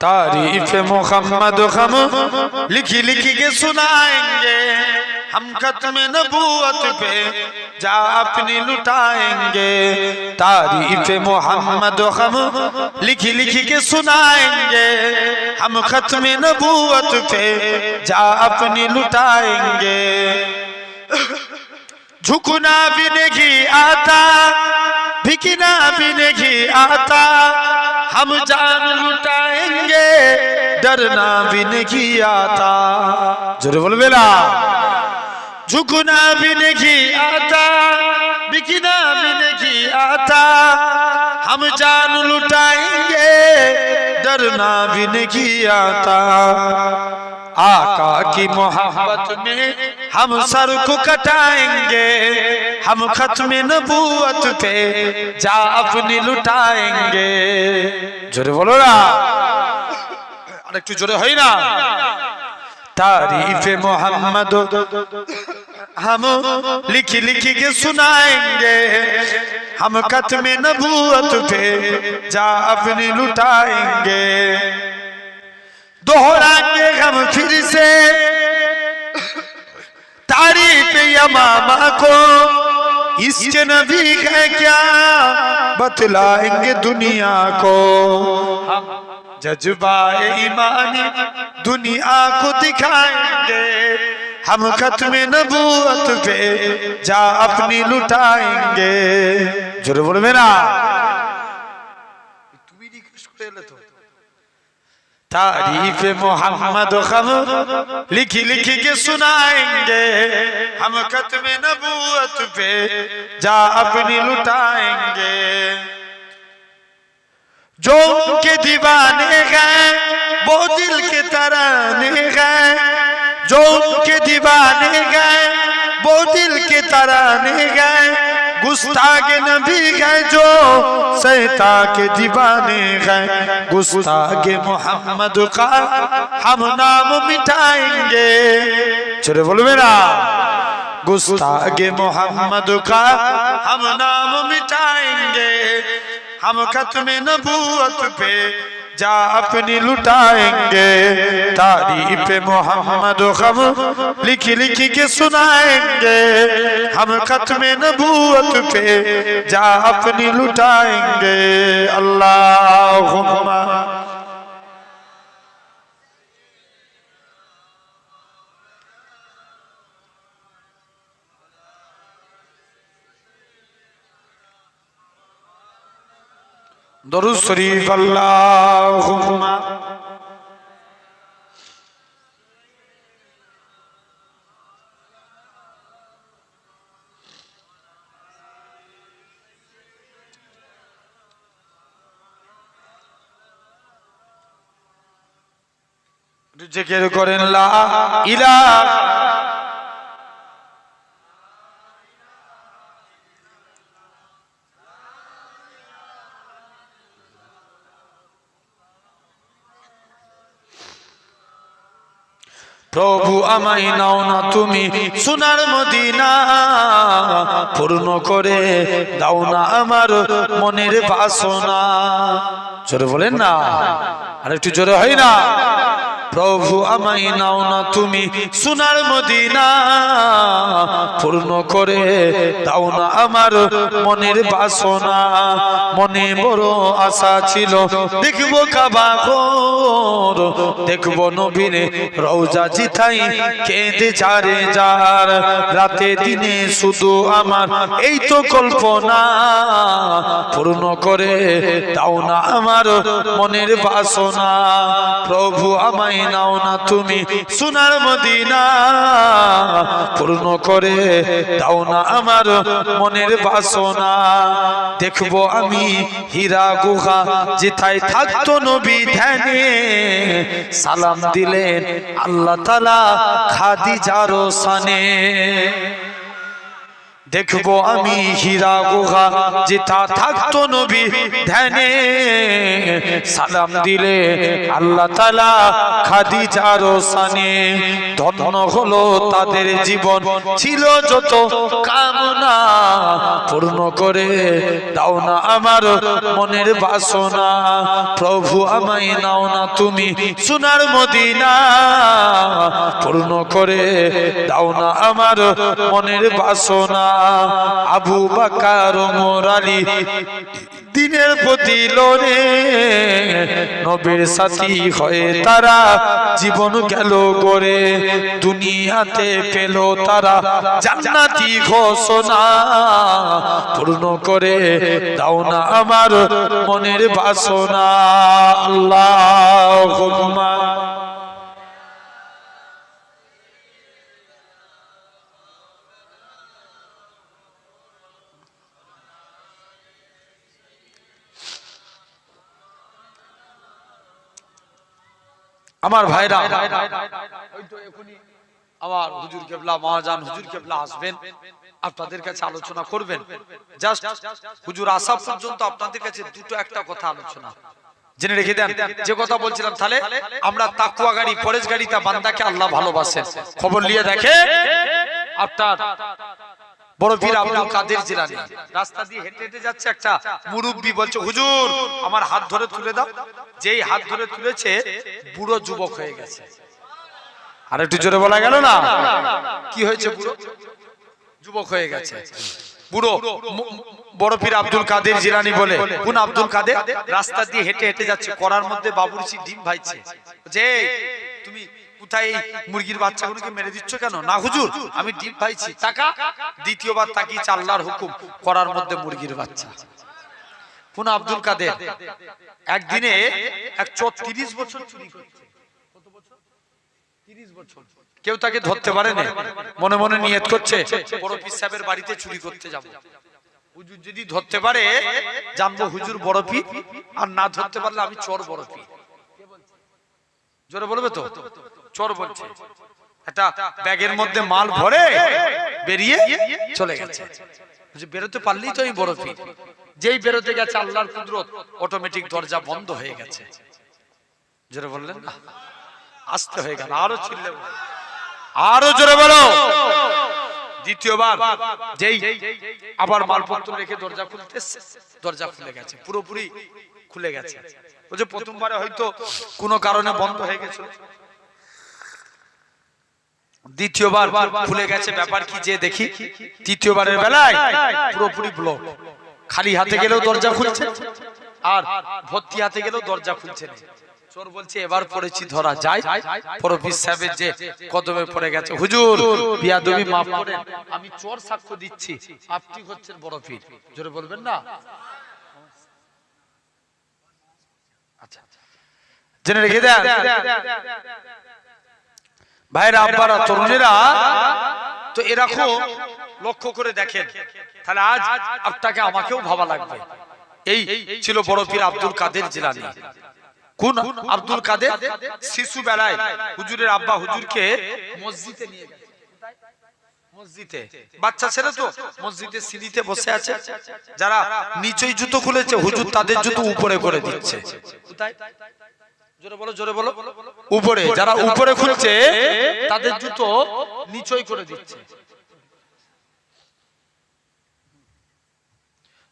तारीफ मोहम्मद हम लिखी लिखी के सुनाएंगे हम खत्म नबूवत पे जा अपनी लुटाएंगे तारीफ मोहम्मद हम लिखी लिखी के सुनाएंगे हम खत्म नबूवत पे जा अपनी लुटाएंगे झुकना भी नहीं आता भिकना भी नहीं आता हम जान लुटाएँगे। डरना भी नहीं आता ज़रूर बेला झुकना भी नहीं आता बिकना भी नहीं आता। हम जान लुटाएँगे, डरना भी नहीं आता आका की मोहब्बत में हम सर को कटाएंगे हम खत्म नबूवत पे जा अपनी लुटाएंगे जोरे बोलो ना আর একটু জোরে হয় না तारीफ मोहम्मद हम लिखी लिखी के सुनाएंगे हम खत्म नबूवत पे जा अपनी लुटाएंगे दोहराएंगे हम फिर से तारीफ यमामा को इसके नबी है क्या बतलाएंगे दुनिया को हम जज्बा ईमानी दुनिया को दिखाएंगे हम खत्म नबूवत पे जा अपनी लुटाएंगे जरूर बोलबे ना তুমি রিকোয়েস্ট করে এলে তো तारीफ मोहम्मद हम लिखी लिखी के सुनाएंगे हम खत्म नबूवत पे जा अपनी लुटाएंगे जो उनके दीवाने हैं वो दिल के तराने हैं जो उनके दीवाने हैं वो दिल के तराने हैं गुस्ताख नबी है जो सैता के दीवाने हैं गुस्ताख मोहम्मद का हम नाम मिटाएंगे चलो बोलो मेरा गुस्ताख मोहम्मद का हम नाम मिटाएंगे हम खत्म नबूवत पे जा अपनी लुटाएँगे। तारीफ़ मोहम्मद हम लिखी लिखी के सुनाएँगे। हम खत्म नबूत पे जा अपनी लुटाएँगे। अल्लाह দরুদ শরীফ। আল্লাহুম্মা। জিকির করেন লা ইলাহা প্রভু আমায় নাও না তুমি সোনার মদিনা পূর্ণ করে দাও না আমার মনের বাসনা। জোরে বলেন না। আর একটু জোরে হয় না। প্রভু আমায় নাও না তুমি সোনার মদিনা। পূর্ণ করে দাও না আমার মনের বাসনা। মনে বড় আশা ছিল। দেখব কাবা ঘর, দেখব নবীরে রওজা জিথাই কেঁদে যারে যার। রাতে দিনে শুধু আমার এই তো কল্পনা। পূর্ণ করে দাও না আমার মনের বাসনা। প্রভু আমায় নাও না তুমি সোনার মদিনা পূর্ণ করে দাও না আমার মনের বাসনা। দেখব আমি হীরা গুহা যেথায় থাকতো নবী ধ্যানে। সালাম দিলেন আল্লাহ তালা খাদি যারো সানে। দেখব আমি হীরা গুহা যেটা থাকতো নবী ধ্যানে। সালাম দিলে আল্লাহ তালা খাদিজার সানে ধন্য হলো তাদের জীবন, ছিল যত কামনা পূর্ণ করে। দাও না আমার মনের বাসনা, প্রভু আমায় নাও না তুমি সোনার মদিনা। পূর্ণ করে দাও না আমার মনের বাসনা। আবু বাকার ওমর আলী, দিনের প্রতি লোনে নবীর সাথী হয়ে তারা জীবন গেল করে দুনিয়াতে পেল তারা জান্নাতি ঘোষণা পূর্ণ করে। দাও না আমার মনের বাসনা। আল্লাহ আমার ভাইরা তো আমার হুজুর কেবলা মহাজান হুজুর কেবলা আসবেন আপনাদের কাছে আলোচনা করবেন। জাস্ট হুজুর আসা পর্যন্ত আপনাদের কাছে দুটো একটা কথা আলোচনা। জেনে রেখে দেন যে কথা বলছিলাম তাহলে আমরা তাকুয়া গাড়ি পরেশ গাড়িটা বান্দাকে আল্লাহ ভালোবাসেন। খবর নিয়ে দেখে আপনার বড় পীর আব্দুল কাদের জিলানী। রাস্তা দিয়ে হেঁটে হেঁটে যাচ্ছে একটা মুরব্বি বলছে হুজুর আমার হাত ধরে তুলে দাও। যেই হাত ধরে তুলেছে বুড়ো যুবক হয়ে গেছে। আর একটু জোরে বলা গেল না? কি হয়েছে বুড়ো? যুবক হয়ে গেছে। বুড়ো বড় পীর আব্দুল কাদের জিলানি বলে কোন আব্দুল কাদের? রাস্তা দিয়ে হেঁটে হেঁটে যাচ্ছে করার মধ্যে বাবুরচি ডিম ভাইছে। যে তুমি এই মুরগির বাচ্চাগুলোকে মেরে দিচ্ছ কেন? না, হুজুর, আমি ডিম ভাইছি টাকা। দ্বিতীয়বার তাকিয়েছে আল্লাহর হুকুম করার মধ্যে মুরগির বাচ্চা। কোন আব্দুল কাদের? একদিনে এক তিরিশ বছর চুরি করছে। কত বছর? 30 বছর। কেউ তাকে ধরতে পারে না মনে মনে নিয়ত করছে, বড় পীর সাহেবের বাড়িতে চুরি করতে যাব। হুজুর যদি ধরতে পারে, জানব হুজুর বড় পীর, আর না ধরতে পারলে আমি চোর বড় পীর। জোরে বলবে তো? চোর বলছে। একটা ব্যাগের মধ্যে মাল ভরে বেরিয়ে চলে গেছে। বেরোতে পারলেই তো আমি বড় পীর যেই বেরোতে গেছে আল্লাহর কুদরত অটোমেটিক দরজা বন্ধ হয়ে গেছে। জোরে বললেন না আসতে হয়ে গেল আরও ছিল। আরও জোরে বলো। দ্বিতীয়বার যেই আবার মালপত্র রেখে দরজা খুলতে দরজা খুলে গেছে পুরোপুরি খুলে গেছে। বলছে প্রথমবারে হয়তো কোনো কারণে বন্ধ হয়ে গেছিল। দ্বিতীয়বার খুলে গেছে ব্যাপার কি যে দেখি? তৃতীয়বারের বেলায় পুরোপুরি ব্লক খালি হাতে গেলেও দরজা খুলছে। আর ভর্তি হাতে গেলেও দরজা খুলছে না। চোর বলছে এবার পড়েছি ধরা যায়। পরফিস সাহেবের যে কদমে পড়ে গেছে হুজুর বিয়াদবি মাফ করেন আমি চোর সাক্ষ্য দিচ্ছি। আপনি হচ্ছেন বড় পীর। জোরে বলবেন না? আচ্ছা। জেনে রেখে দেন। ভাইরা আব্বারা তরুণেরা তো এরকম লক্ষ্য করে দেখেন। তাহলে আজ আপনাকে আমাকেও ভাবা লাগবে। এই ছিল বড় পীর আব্দুল কাদের জিলানি। কোন আব্দুল কাদের? শিশু বেলায় হুজুরের আব্বা হুজুরকে মসজিদে নিয়ে মসজিদে। বাচ্চা ছেলে তো মসজিদে সিঁড়িতে বসে আছে। যারা নিচেই জুতো খুলেছে হুজুর তাদের জুতো উপরে করে দিচ্ছে। জোরে বলো জোরে বলো। উপরে যারা উপরে খুলছে তাদের জুতো নিচই করে দিচ্ছে।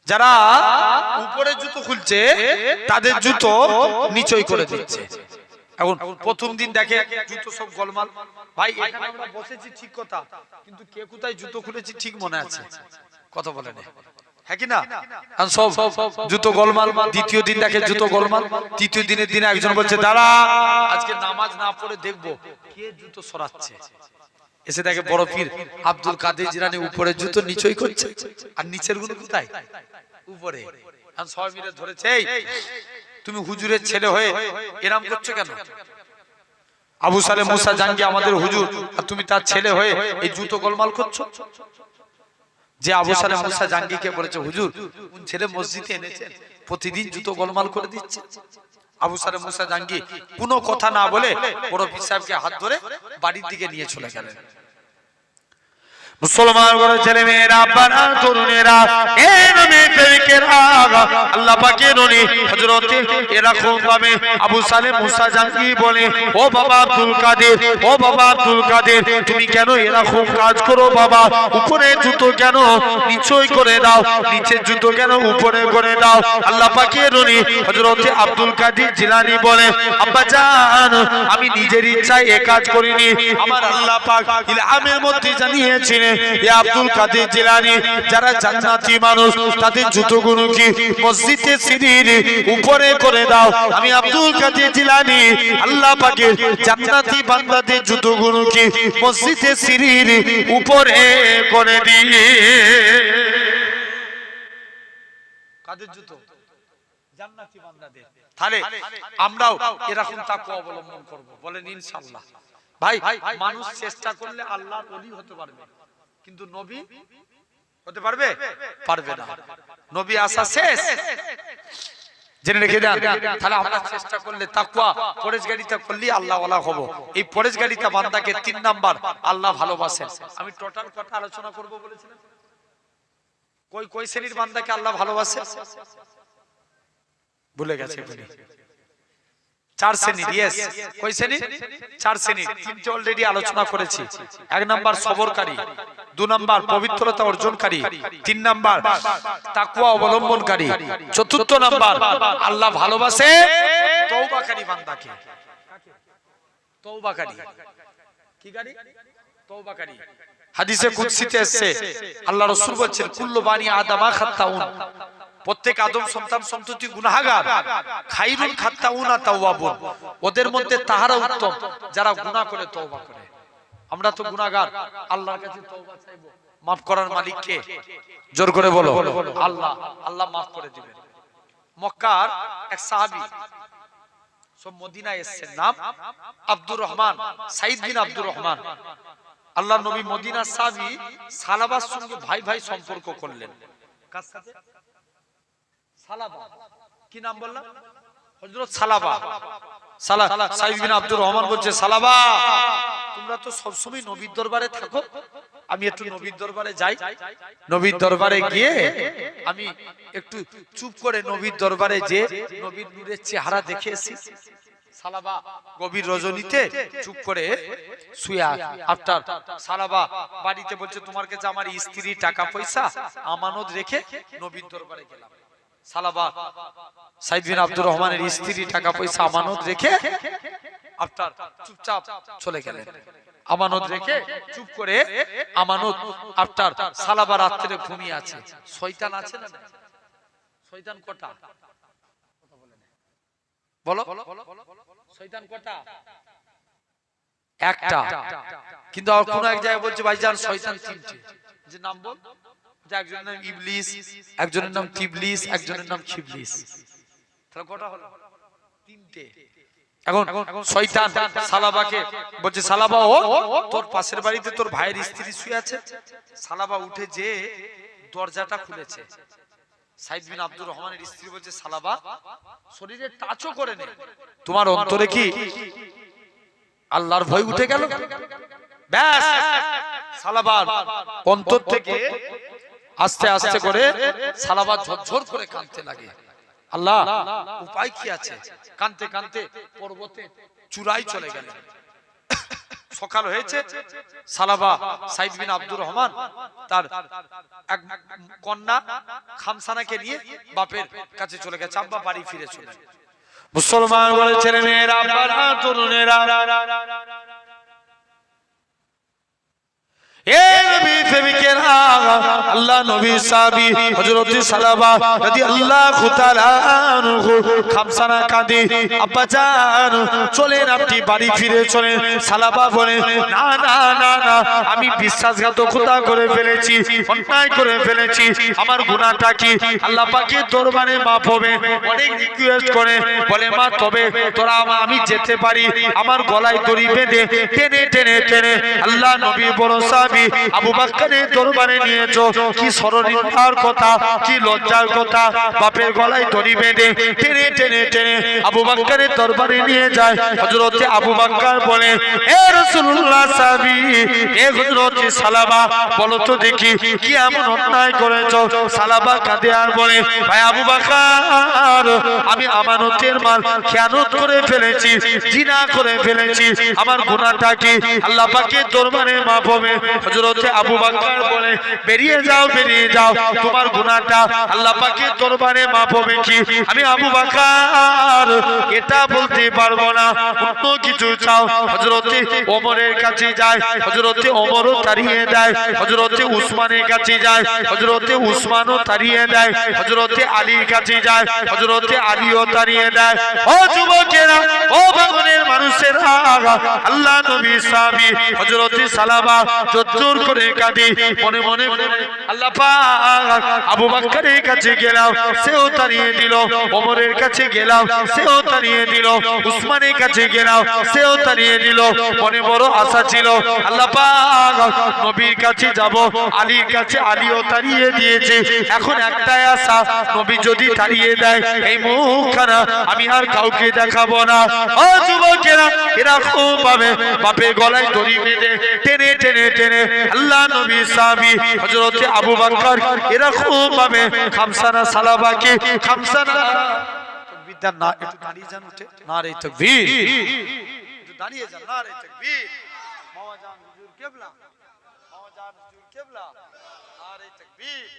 যারা উপরে জুতো খুলছে তাদের জুতো নিচই করে দিচ্ছে। এখন প্রথম দিন দেখে জুতো সব গোলমাল। ভাই এখানে আমরা বসেছি ঠিক কথা কিন্তু কে কোথায় জুতো খুলেছি ঠিক মনে আছে? কথা বলে না হ্যাঁ কি না? সব জুতো গোলমাল দ্বিতীয় দিন দেখে জুতো গোলমাল তৃতীয় দিনের দিনে একজন বলছে দাঁড়া! আজকে নামাজ না পড়ে দেখব কে জুতো সরাচ্ছে। এসে দেখে বড় পীর আব্দুল কাদের জিরানি উপরে জুতো নিচই করছে। আর নিচেরগুলো কোথায়? উপরে। সবাই মিলে ধরেছে তুমি হুজুরের ছেলে হয়ে এরাম করছ কেন? আবু সালে মুসা জাঙ্গি আমাদের হুজুর আর তুমি তার ছেলে হয়ে এই জুতো গোলমাল করছ? যে আবু সালে মুসা জাঙ্গিকে বলেছে হুজুর কোন ছেলে মসজিদে এনেছে প্রতিদিন জুতো গোলমাল করে দিচ্ছে। আবু সালে মুসা জাঙ্গি কোনো কথা না বলে বড় পীর সাহেবকে হাত ধরে বাড়ির দিকে নিয়ে চলে গেলেন। মুসলমান ছেলে মেয়েরা আব্বারা তরুণেরা আব্দুল কাদের করো দাও? জুতো কেন উপরে করে দাও? আব্দুল কাদের জিলানী বলে, আব্বা জান, আমি নিজের ইচ্ছায় এ কাজ করিনি। আমার আল্লাহ পাক মধ্যে জানিয়েছিলেন আব্দুল জিলানী, যারা মানুষ কি মসজিদে উপরে করে দাও? আমি আব্দুল আল্লাহ মসজিদে উপরে করে আমরাও এরকম তাকওয়া অবলম্বন বলেন ভাই, মানুষ চেষ্টা করলে আল্লাহর ওলি হতে পারবে। কিন্তু নবী হতে পারবে? পারবে না। নবী আসা শেষ। জেনে রেখে দেন তাহলে আমরা চেষ্টা করলে তাকওয়া পরেশ গাড়িটা করলে আল্লাহ ওয়ালা হব। এই পরেশ গাড়িটা বান্দাকে তিন নাম্বার আল্লাহ ভালোবাসেন। আমি টোটাল কথা আলোচনা করব বলেছিলাম কই কই শ্রেণির বান্দাকে আল্লাহ ভালোবাসে? ভুলে গেছে। চার ইয়েস কই শ্রেণি চার তিনটে অলরেডি আলোচনা করেছি। এক নাম্বার সবরকারী দু নাম্বার পবিত্রতা অর্জনকারী তিন নাম্বার তাকুয়া অবলম্বনকারী চতুর্থ নাম্বার আল্লাহ ভালোবাসে তৌবাকারী বান্দাকে। তৌবাকারী কি গাড়ি? তৌবাকারী হাদিসে কুদসিতে এসেছে আল্লাহ রাসূল বলছেন কুল্লু বানি আদামা খাত্তাউন প্রত্যেক আদম সন্তান সন্ততি গুনাহগার। খাইরুল খাত্তাউনা তাওয়াবুন। ওদের মধ্যে তাহারা উত্তম যারা গুনাহ করে তওবা করে। আমরা তো গুনাহগার। আল্লাহর কাছে তওবা চাইব। maaf করার মালিক কে? জোর করে বলো। আল্লাহ আল্লাহ maaf করে দিবেন। মক্কার এক সাহাবী সব মদিনায় এসেছেন। নাম আব্দুর রহমান সাইদ বিন আব্দুর রহমান। আল্লাহ নবী মদিনা সাবি সালাবার সঙ্গে ভাই ভাই সম্পর্ক করলেন। কার সাথে? সালাবা। কি নাম বললাম? হযরত সালাবা। সালা সাইদ বিন আব্দুর রহমান বলছে সালাবা তোমরা তো সব সময় নবীর দরবারে থাকো। আমি একটু নবীর দরবারে যাই। নবীর দরবারে গিয়ে আমি একটু চুপ করে নবীর দরবারে যে নবীর নূরের চেহারা দেখে এসেছি সালাবা গভীর রজনীতে চুপ করে শুয়া আফটার সালাবা বাড়িতে বলছে তোমার কাছে আমার স্ত্রী টাকা পয়সা আমানত রেখে নবীর দরবারে গেলাম। সালাবা। সাইদ আব্দুর রহমানের স্ত্রী টাকা পয়সা আমানত রেখে আফটার চুপচাপ চলে গেলেন। আমানত রেখে চুপ করে আমানত আফটার সালাবা রাত্রে ঘুমিয়ে আছে। শয়তান আছে না কটা? একটা। কিন্তু কোন এক জায়গায় বলছে, ভাইজান, শয়তান তিনটে। যে নাম বল। একজনের নাম ইবলিস একজনের নাম তিবলিস একজনের নাম খিবলিস তাহলে কটা হলো? তিনটে। এখন শয়তান সালাবাকে বলছে সালাবা ও তোর পাশের বাড়িতে তোর ভাইয়ের স্ত্রী শুয়ে আছে? সালাবা উঠে যে দরজাটা খুলেছে। সাইদ বিন আব্দুর রহমানের স্ত্রী বলছে সালাবা শরীরে টাচও করে নে। তোমার অন্তরে কি আল্লাহর ভয় উঠে গেল? ব্যাস। সালাবার অন্তর থেকে আস্তে আস্তে করে সালাবার ঝরঝর করে কাঁদতে লাগে। আল্লাহ, উপায় কি আছে? কানতে কানতে পর্বতে চূড়াই চলে গেলেন সকাল হয়েছে, সালাবা সাইদ বিন আব্দুর রহমান তার এক কন্যা খামসানাকে নিয়ে বাপের কাছে চলে গেছে, আব্বা বাড়ি ফিরে চলে মুসলমান বলে ছেলে মেয়েরা তরুণেরা। এ নবী প্রেমিকেরা, আমি করে ফেলেছি অন্যায় করে ফেলেছি আমার গুনাহটা কি? আল্লাহ পাকের দরবারে মাফ হবে অনেক রিকোয়েস্ট করে বলে মা তবে তোরা আমা- আমি যেতে পারি আমার গলায় দড়ি বেঁধে টেনে টেনে টেনে আল্লাহ নবী বড় সাহাবী আবু বাক্কারের দরবারে নিয়েছো। কি সরণিতার কথা, কি লজ্জার কথা, বাপের গলায় দড়ি বেঁধে টেনে টেনে টেনে আবু বাক্কারের দরবারে নিয়ে যায়। হজরতে আবু বাক্কার বলে, এ রসুল্লাহ সাবি এ হজরতে সালাবা, বলো তো দেখি কি এমন অন্যায় করেছ? সালাবা কাঁদে আর বলে, ভাই আবু বাক্কার, আমি আমানতের মাল খেয়ানত করে ফেলেছি, জিনা করে ফেলেছি। আমার গুনাহটা কি আল্লাহ পাকের দরবারে মাফ হবে? হযরতে আবু বকর বলে, বেরিয়ে যাও বেরিয়ে যাও, তোমার গুনাহটা আল্লাহ পাকের দরবারে মাফ হবে কি? আমি আবু বকর, এটা বলতে পারব না, অন্য কিছু চাও। হযরতে ওমরের কাছে যায় হযরতে ওমরও তাড়িয়ে দেয়, হযরতে উসমানের কাছে যায় হযরতে উসমানও তাড়িয়ে দেয়, হযরতে আলীর কাছে যায় হযরতে আলীও তাড়িয়ে দেয়। ও যুবকেরা, ও বাগনের মানুষেরা, আল্লাহ নবী সাহাবী, হযরতে সালামা জোর করে কাঁদে, মনে মনে আল্লাহ আবু বকরের কাছে গেলাম, সেও তাড়িয়ে দিল, ওমরের কাছে গেলাম, সেও তাড়িয়ে দিল, উসমানের কাছে গেলাম, সেও তাড়িয়ে দিল। মনে বড় আশা ছিল, আল্লাহ নবীর কাছে যাব, আলীর কাছে আলীও তাড়িয়ে দিয়েছে। এখন একটাই আশা, নবী যদি তাড়িয়ে দেয়, এই মুখখানা আমি আর কাউকে দেখাবো না। ও যুবকেরা এরকম ভাবে বাপের গলায় দড়ি বেঁধে টেনে টেনে টেনে আল্লাহ নবী সাহাবী হযরত আবু বকর এরকম ভাবে খামসানা সালাবাকে, খামসানা বিদ্যার না, একটু দাঁড়িয়ে যান উঠে। না রে তাকবীর। একটু দাঁড়িয়ে যান না রে তাকবীর। মাওয়া জান হুজুর কেবলা? মাওয়া জান হুজুর কেবলা? না রে তাকবীর।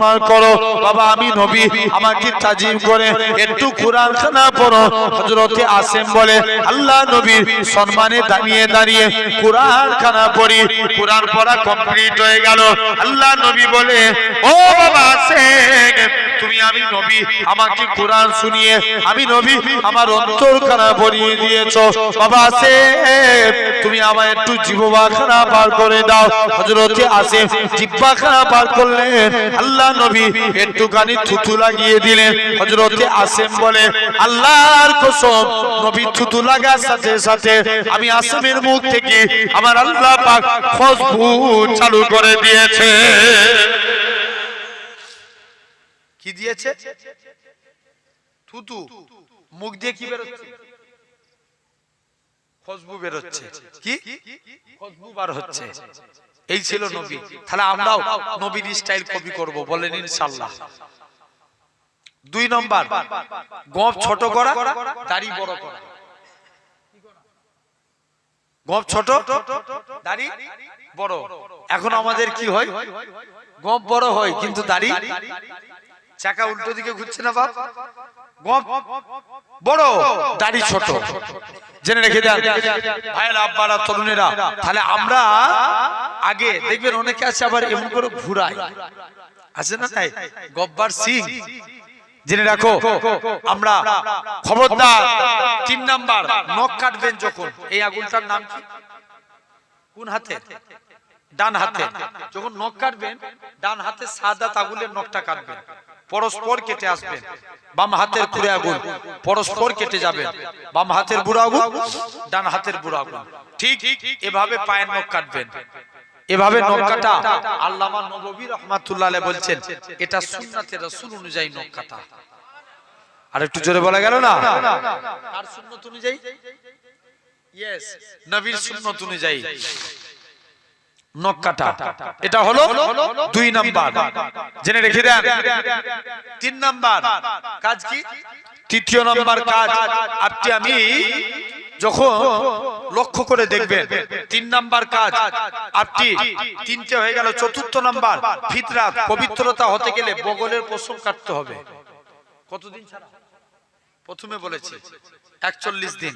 সম্মান করো। বাবা, আমি নবী, আমাকে তাজিম করে একটু কোরআন খানা পড়ো। হযরতে আসেম বলে, আল্লাহ নবীর সম্মানে দাঁড়িয়ে দাঁড়িয়ে কোরআন খানা পড়ি। কোরআন পড়া কমপ্লিট হয়ে গেল। আল্লাহ নবী বলে, ও বাবা, আসেম তুমি আমি নবী, আমাকে কোরআন শুনিয়ে, আমি নবী, আমার অন্তর খানা ভরিয়ে দিয়েছ। বাবা আসে তুমি আমার একটু জিহ্বা খানা পার করে দাও। হযরতে আসে খানা পার করলেন। আল্লাহ নবী একটুখানি থুতু লাগিয়ে দিলেন। হযরতে আসেম বলে, আল্লাহর কসম, নবী থুতু লাগার সাথে সাথে আমি আসেমের মুখ থেকে আমার আল্লাহ পাক খুশবু চালু করে দিয়েছে। কি দিয়েছে? থুতু। মুখ দিয়ে কি বেরোচ্ছে? খুশবু বেরোচ্ছে। কি? খুশবু বার হচ্ছে। এই ছিল নবী। তাহলে আমরাও নবীর স্টাইল কপি করব বলেন ইনশাআল্লাহ। দুই নম্বর গপ ছোট করা দাড়ি বড় করা। গপ ছোট দাড়ি বড়। এখন আমাদের কি হয়? গপ বড় হয় কিন্তু দাড়ি চাকা উল্টো দিকে ঘুরছে না বাপ? গপ। বড় দাড়ি ছোট। জেনে রেখে দেন। ভাইয়েরা আব্বারা তরুণেরা তাহলে আমরা আগে দেখবেন অনেকে আছে আবার এমন করে ঘুরায়। আছে না তাই? গব্বার সিং। জেনে রাখো আমরা খবরদার তিন নাম্বার নখ কাটবেন যখন। এই আগুনটার নাম কি? কোন হাতে? ডান হাতে। যখন নখ কাটবেন ডান হাতে সাদা আগুনের নখটা কাটবেন। পরস্পর কেটে আসবেন। বাম হাতের খুঁড়ে আগুন পরস্পর কেটে যাবেন। বাম হাতের বুড়ো আগুন ডান হাতের বুড়ো আগুন। ঠিক এভাবে পায়ের নখ কাটবেন। এভাবে নখ কাটা আল্লামা নববী রহমাতুল্লাহ আলাইহি বলছেন এটা সুন্নাতে রাসূল অনুযায়ী নখ কাটা। আর একটু জোরে বলা গেল না? আর সুন্নত অনুযায়ী? ইয়েস নবীর সুন্নত অনুযায়ী। নখ কাটা। এটা হলো দুই নাম্বার। জেনে রেখে দেন। তিন নাম্বার। কাজ কি? তৃতীয় নাম্বার কাজ। আপনি আমি যখন লক্ষ্য করে দেখবেন তিন নাম্বার কাজ। আপনি তিনটে হয়ে গেল চতুর্থ নাম্বার। ফিতরা পবিত্রতা হতে গেলে বগলের পশম কাটতে হবে। কতদিন ছাড়া? প্রথমে বলেছে একচল্লিশ দিন।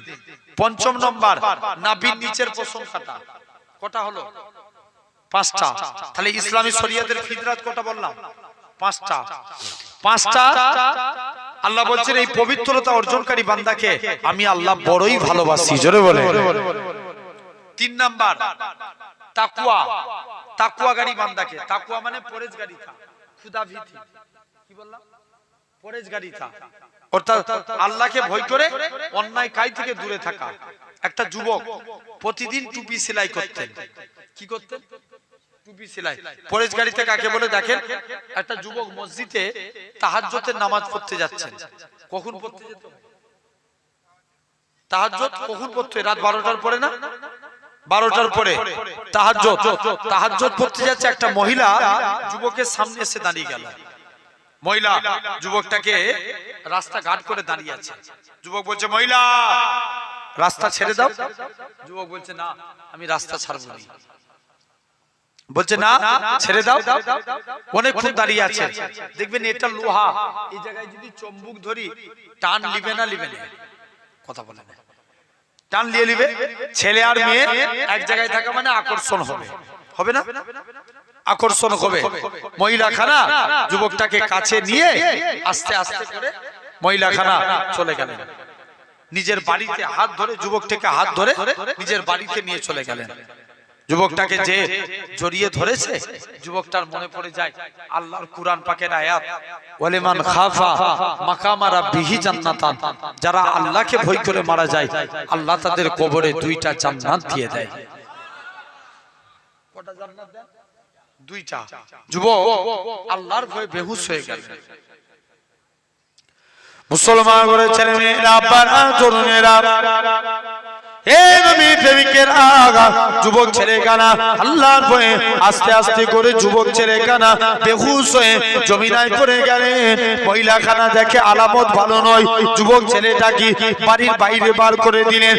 পঞ্চম নম্বর নাভির নিচের পশম কাটা। কটা হলো? পাঁচটা। তাহলে ইসলামী শরিয়াতের ফিদরাত কটা বললাম? পাঁচটা। পাঁচটা। আল্লাহ বলছেন এই পবিত্রতা অর্জনকারী বান্দাকে আমি আল্লাহ বড়ই ভালোবাসি। জোরে বলে তিন নাম্বার। তাকুয়া। তাকুয়াগারি বান্দাকে। তাকুয়া মানে পরেজগারি থা খুদা ভীতি। কি বললাম? পরেজগারি থা। অর্থাৎ আল্লাহকে ভয় করে অন্যায় কাজ থেকে দূরে থাকা একটা যুবক প্রতিদিন টুপি সেলাই করতেন। কি করতেন? টুপি সেলাই। পরেজগারিতে কাকে বলে দেখেন একটা যুবক মসজিদে তাহাজ্জতের নামাজ পড়তে যাচ্ছেন। কখন পড়তে যেত তাহাজ্জত কখন পড়তে? রাত বারোটার পরে না? বারোটার পরে। তাহাজ্জত তাহাজ্জত পড়তে যাচ্ছে একটা মহিলা যুবকের সামনে এসে দাঁড়িয়ে গেল। মহিলা, যুবকটাকে রাস্তা ঘাট করে দাঁড়িয়ে আছে। যুবক বলছে, মহিলা, রাস্তা ছেড়ে দাও। যুবক বলছে, না, আমি রাস্তা ছাড়বো না। বলছে, না, ছেড়ে দাও। অনেকক্ষণ দাঁড়িয়ে আছে। দেখবেন এটা লোহা। এই জায়গায় যদি চম্বুক ধরি, টান লিবে না লিবে না। কথা বলে না। টান লিয়ে লিবে ছেলে আর মেয়ে এক জায়গায় থাকা মানে আকর্ষণ হবে। হবে না? আকর্ষণ হবে। মহিলা খানা যুবকটাকে কাছে নিয়ে আস্তে আস্তে করে মহিলা খানা চলে গেলেন। নিজের বাড়িতে হাত ধরে যুবকটাকে হাত ধরে নিজের বাড়িতে নিয়ে চলে গেলেন। যুবকটাকে যে জড়িয়ে ধরেছে, যুবকটার মনে পড়ে যায়, আল্লাহর কুরআন পাকের আয়াত, ওয়ালিমান খাফা মাকামা রাব্বিহি জান্নাতান। যারা আল্লাহকে ভয় করে মারা যায়, আল্লাহ তাদের কবরে দুইটা জান্নাত দিয়ে দেয়। কটা জান্নাত দেন? দুইটা। যুবক, আল্লাহর ভয়ে বেহুশ হয়ে গেল। মুসলমান করে ছেলে মেয়েরা তরুণেরা যুবক ছেলে কানা আল্লাহর ভয়ে আস্তে আস্তে করে যুবক ছেলে কানা বেহুশ হয়ে জমিনায় পড়ে গেলে মহিলা খানা দেখে আলামত ভালো নয়। যুবক ছেলেটাকে বাড়ির বাইরে বার করে দিলেন।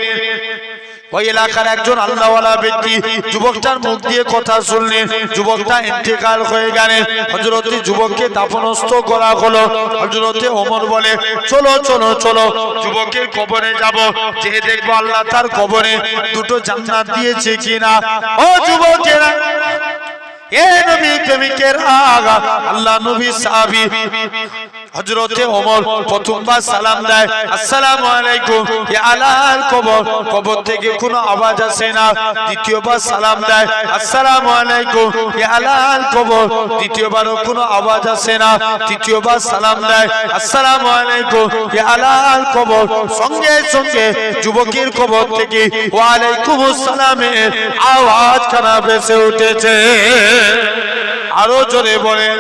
ওই এলাকার একজন আল্লাহওয়ালা ব্যক্তি যুবকটার মুখ দিয়ে কথা শুনলেন। যুবকটা ইন্তেকাল হয়ে গেলেন। হজরতে যুবককে দাফনস্থ করা হলো। হজরতে ওমর বলে, চলো চলো চলো, যুবকের কবরে যাব। যে দেখব আল্লাহ তার কবরে দুটো জান্নাত দিয়েছে কিনা। ও যুবকেরা, এ নবী প্রেমিকের আগা, আল্লাহ নবী সাহাবী হযরতে ওমর প্রথমবার সালাম দেয়, আসসালামু আলাইকুম, ইয়া আলাল কবর। কবর থেকে কোনো আওয়াজ আসে না। দ্বিতীয়বার সালাম দেয়, আসসালামু আলাইকুম, ইয়া আলাল কবর। দ্বিতীয়বারও কোনো আওয়াজ আসে না। তৃতীয়বার সালাম দেয়, আসসালামু আলাইকুম, ইয়া আলাল কবর। সঙ্গে সঙ্গে যুবকের কবর থেকে ওয়া আলাইকুম আসসালামের আওয়াজ খানা ভেসে উঠেছে। আরও জোরে বলেন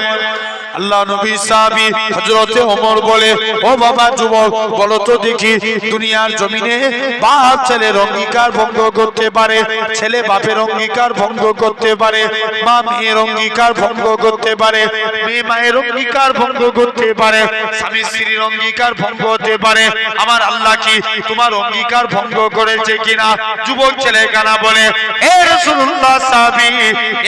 আল্লাহ নবী সাহাবী হযরতে ওমর বলে, ও বাবা যুবক, বলো তো দেখি দুনিয়ার জমিনে বাপ ছেলের অঙ্গীকার ভঙ্গ করতে পারে, ছেলে বাপের অঙ্গীকার ভঙ্গ করতে পারে, মা মেয়ের অঙ্গীকার ভঙ্গ করতে পারে, মেয়ে মায়ের অঙ্গীকার ভঙ্গ করতে পারে, স্বামী স্ত্রীর অঙ্গীকার ভঙ্গ হতে পারে, আমার আল্লাহ কি তোমার অঙ্গীকার ভঙ্গ করেছে কিনা? যুবক ছেলে কানা বলে, এ রাসূলুল্লাহ সাহাবী,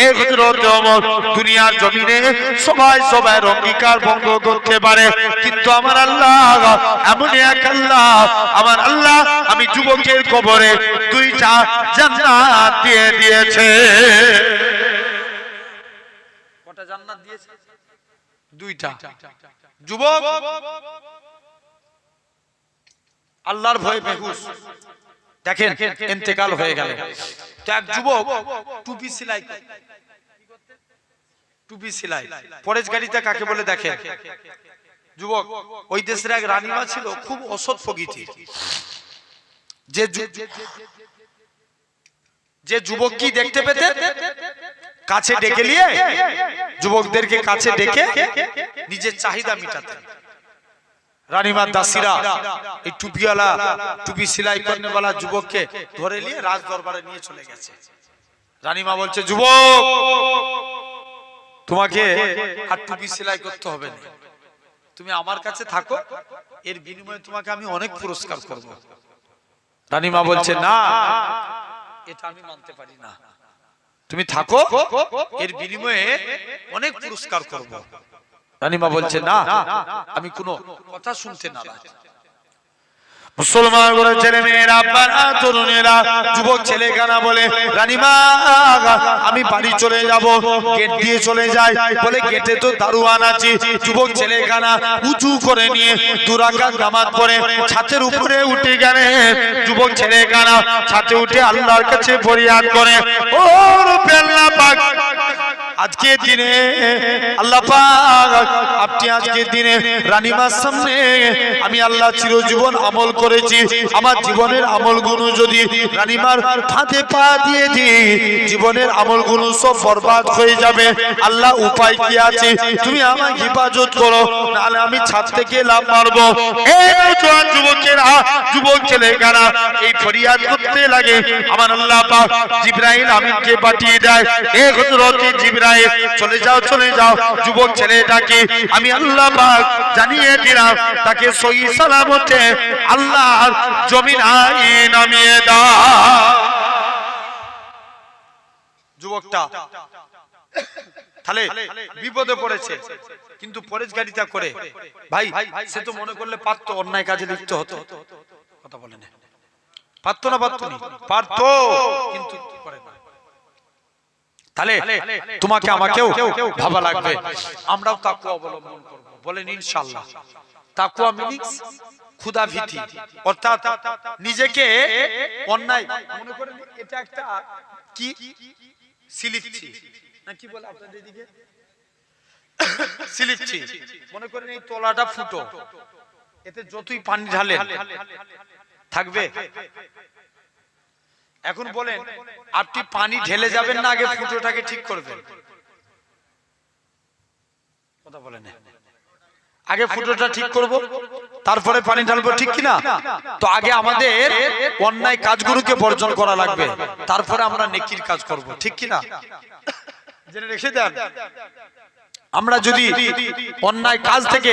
এ হযরত ওমর, দুনিয়ার জমিনে সবাই সবাই অঙ্গীকার ভঙ্গ করতে পারে কিন্তু আমার আল্লাহ এমন এক আল্লাহ আমার আল্লাহ আমি যুবকের কবরে দুইটা জান্নাত দিয়ে দিয়েছে। কটা জান্নাত দিয়েছে? দুইটা। যুবক আল্লাহর ভয়ে বেহুশ। দেখেন ইন্তেকাল হয়ে গেল। তো এক যুবক টুপি সেলাই। টুপি সেলাই। পরেশ গাড়িতে কাকে বলে দেখেন? যুবক, ওই দেশের এক রানীমা ছিল, খুব অসৎ প্রকৃতি যে যে যুবক কি দেখতে পেতে কাছে ডেকে নিয়ে যুবকদেরকে কাছে ডেকে নিজের চাহিদা মিটাতে রানীমার দাসীরা এই টুপিওয়ালা, টুপি সেলাই করেনেওয়ালা যুবককে ধরে নিয়ে রাজ দরবারে নিয়ে চলে গেছে। রানীমা বলছে, যুবক তোমাকে আর টুপি সেলাই করতে হবে না। তুমি আমার কাছে থাকো, এর বিনিময়ে তোমাকে আমি অনেক পুরস্কার করব। রানীমা বলছে, না, এটা আমি মানতে পারি না। তুমি থাকো, এর বিনিময়ে অনেক পুরস্কার করব। রানীমা বলছে, না, আমি কোনো কথা শুনতে না মুসলমান করে ছেলে মেয়েরা পাড়া তরুণেরা, যুবক ছেলে গানা বলে, রানীমা, আমি বাড়ি চলে যাব, গেট দিয়ে চলে যায় বলে, গেটে তো দারুয়ান আছে। যুবক ছেলে গানা উঁচু করে নিয়ে দুরাকা নামাজ পড়ে, ছাতের উপরে উঠে গেলে যুবক ছেলে গানা ছাতে উঠে আল্লাহর কাছে ফরিয়াদ করে, ও আল্লাহ পাক আজকে দিনে আল্লাহ পাক, আপনি আজকে দিনে রানীমার সামনে আমি আল্লাহ চিরজীবন আমল করেছি, আমার জীবনের আমলগুলো যদি রানীমার ফাঁদে পা দিয়ে দিই, জীবনের আমলগুলো সব বরবাদ হয়ে যাবে। আল্লাহ উপায় কি আছে? তুমি আমার হেফাজত করো, নাহলে আমি ছাদ থেকে লাভ মারবো। যুবকেরা, যুবক এই ফরিয়াদ করতে লাগে। আমার আল্লাহ পাক আমিনকে পাঠিয়ে দেয়। এ চলে যাও চলে যাও, যুবক আমি আল্লাহ পাক জানিয়ে দিলাম, তাকে সহি সালামতে আল্লাহর জমিন আই নামিয়ে দাও। যুবকটা বিপদে পড়েছে, কিন্তু পরেশগারিতা করে। ভাই, সে তো মনে করলে পারতো, অন্যায় কাজে লিপ্ত হতো। কথা বলে পারতো না, পারতো পারতো, কিন্তু তাহলে তোমাকে আমাকেও ভাবা লাগবে। আমরাও তাকুয়া অবলম্বন করব। বলেন ইনশাআল্লাহ। তাকুয়া মিনিংস ক্ষুদা ভীতি। অর্থাৎ নিজেকে অন্যায় মনে করেন এটা একটা কি? সিলিপছি না, কি বলে আপনাদের এদিকে? সিলিপছি মনে করেন এই তলাটা ফুটো। এতে যতই পানি ঢালে থাকবে। এখন বলেন, আপনি পানি ঢেলে যাবেন না, আগে ফুটোটাকে ঠিক করবেন। কথা বলেন আগে ফুটোটা ঠিক করব তারপরে পানি ঢালবো ঠিক কিনা? তো আগে আমাদের অন্যায় কাজগুলোকে বর্জন করা লাগবে। তারপরে আমরা নেকির কাজ করব ঠিক কিনা? জেনে রেখে দেন। আমরা যদি অন্যায় কাজ থেকে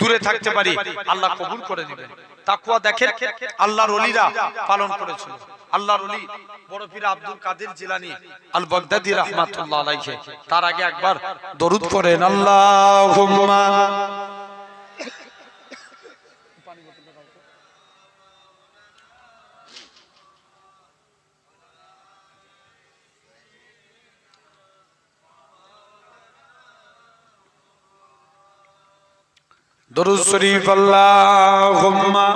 দূরে থাকতে পারি আল্লাহ কবুল করে নেবেন। তাকুয়া দেখেন আল্লাহর ওলিরা পালন করেছিল। আল্লাহর ওলি বড় পীর Abdul Qadir Jilani al Baghdadi রাহমাতুল্লাহ আলাইহি। তার আগে একবার দরুদ করেন আল্লাহুম্মা দরুদ শরীফ আল্লাহুম্মা।